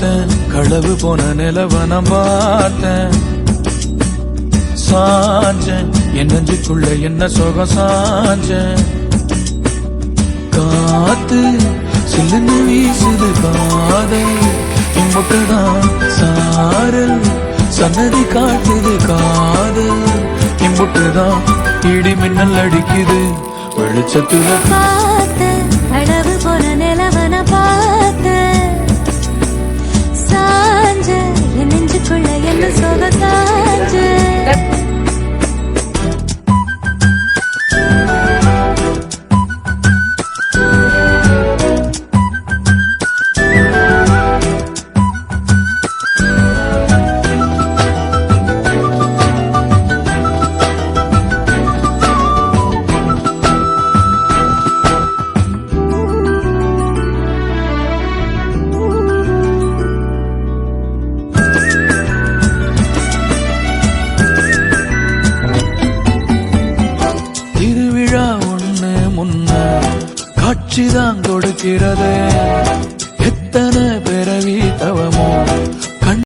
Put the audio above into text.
பார்த்தேன். களவு போன நிலவன பார்த்தேன். சாஞ்சேன். என் நெஞ்சுக்குள்ள என்ன சோகம் சாஞ்சேன். காத்து சில்லுன்னு வீசுது காதை இம்புட்டுதான் சாரல். சன்னதி காட்டுது காதல். இம்புட்டுதான் இடி மின்னல் அடிக்குது. வெளிச்சத்துல காட்சிதான் கொடுக்கிறது.